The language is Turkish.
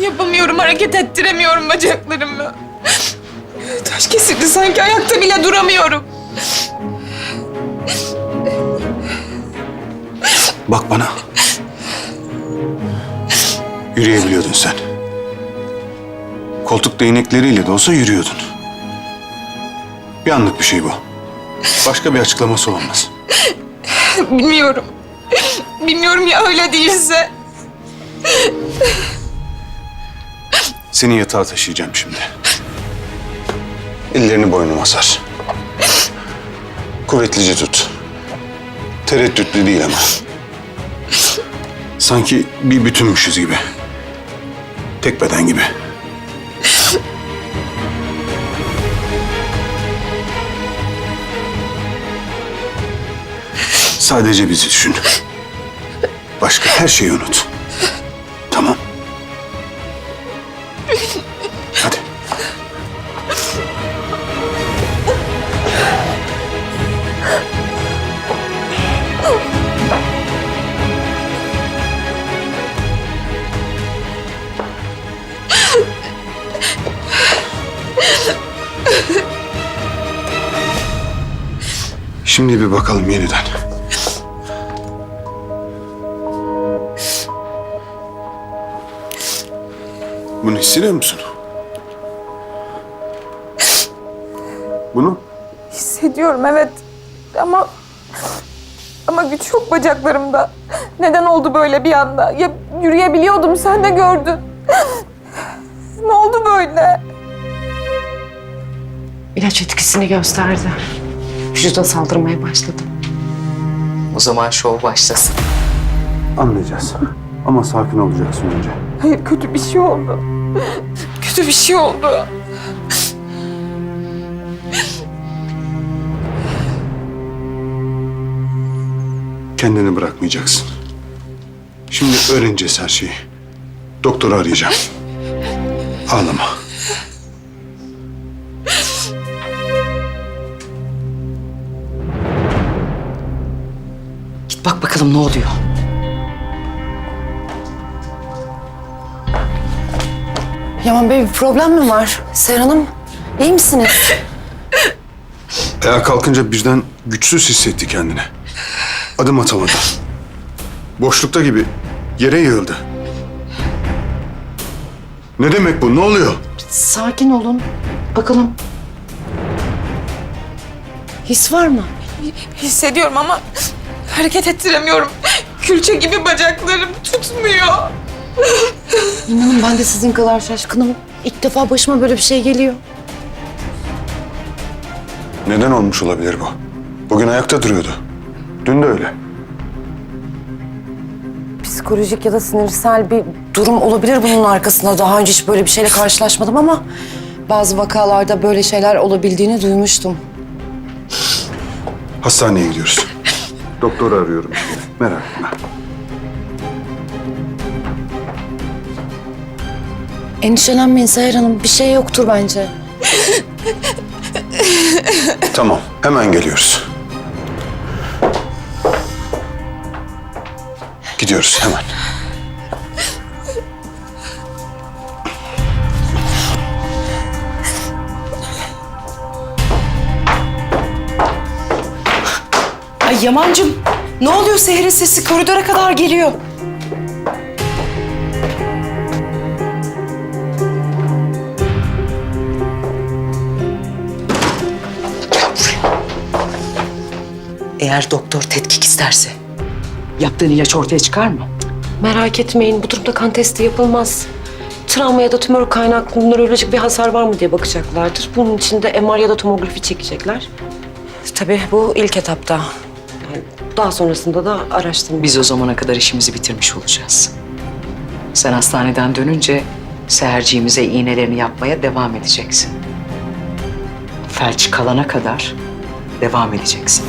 Yapamıyorum, hareket ettiremiyorum bacaklarımı. Taş kesildi sanki, ayakta bile duramıyorum. Bak bana. Yürüyebiliyordun sen. Koltuk değnekleriyle de olsa yürüyordun. Bir anlık bir şey bu. Başka bir açıklaması olmaz. Bilmiyorum. Bilmiyorum ya öyle değilse. Seni yatağa taşıyacağım şimdi. Ellerini boynuma sar. Kuvvetlice tut. Tereddütlü değil ama. Sanki bir bütünmüşüz gibi. Tek beden gibi. Sadece bizi düşün. Başka her şeyi unut. Tamam. Şimdi bir bakalım yeniden. Bunu hissediyor musun? Bunu? Hissediyorum evet. Ama... Ama güç yok bacaklarımda. Neden oldu böyle bir anda? Ya yürüyebiliyordum, sen de gördün. Ne oldu böyle? İlaç etkisini gösterdi. Vücuda saldırmaya başladı. O zaman şov başlasın. Anlayacağız. Ama sakin olacaksın önce. Hayır, kötü bir şey oldu. Kötü bir şey oldu. Kendini bırakmayacaksın. Şimdi öğreneceğiz her şeyi. Doktoru arayacağım. Ağlama. Bakalım ne oluyor. Yaman Bey bir problem mi var? Seher Hanım iyi misiniz? Ayağa kalkınca birden güçsüz hissetti kendini. Adım atamadı. Boşlukta gibi yere yığıldı. Ne demek bu? Ne oluyor? Sakin olun. Bakalım. His var mı? Hissediyorum ama hareket ettiremiyorum. Külçe gibi bacaklarım tutmuyor. İnanın ben de sizin kadar şaşkınım. İlk defa başıma böyle bir şey geliyor. Neden olmuş olabilir bu? Bugün ayakta duruyordu. Dün de öyle. Psikolojik ya da sinirsel bir durum olabilir bunun arkasında. Daha önce hiç böyle bir şeyle karşılaşmadım ama bazı vakalarda böyle şeyler olabildiğini duymuştum. Hastaneye gidiyoruz. Doktoru arıyorum şimdi. Merak etme. Endişelenmeyin Seher Hanım. Bir şey yoktur bence. Tamam. Hemen geliyoruz. Gidiyoruz hemen. Ay Yaman'cığım ne oluyor Seher'in sesi koridora kadar geliyor. Eğer doktor tetkik isterse yaptığın ilaç ortaya çıkar mı? Merak etmeyin bu durumda kan testi yapılmaz. Travma ya da tümör kaynaklı nörolojik bir hasar var mı diye bakacaklardır. Bunun için de MR ya da tomografi çekecekler. Tabii bu ilk etapta. Daha sonrasında da araştırma. Biz o zamana kadar işimizi bitirmiş olacağız. Sen hastaneden dönünce seherciğimize iğnelerini yapmaya devam edeceksin. Felç kalana kadar devam edeceksin.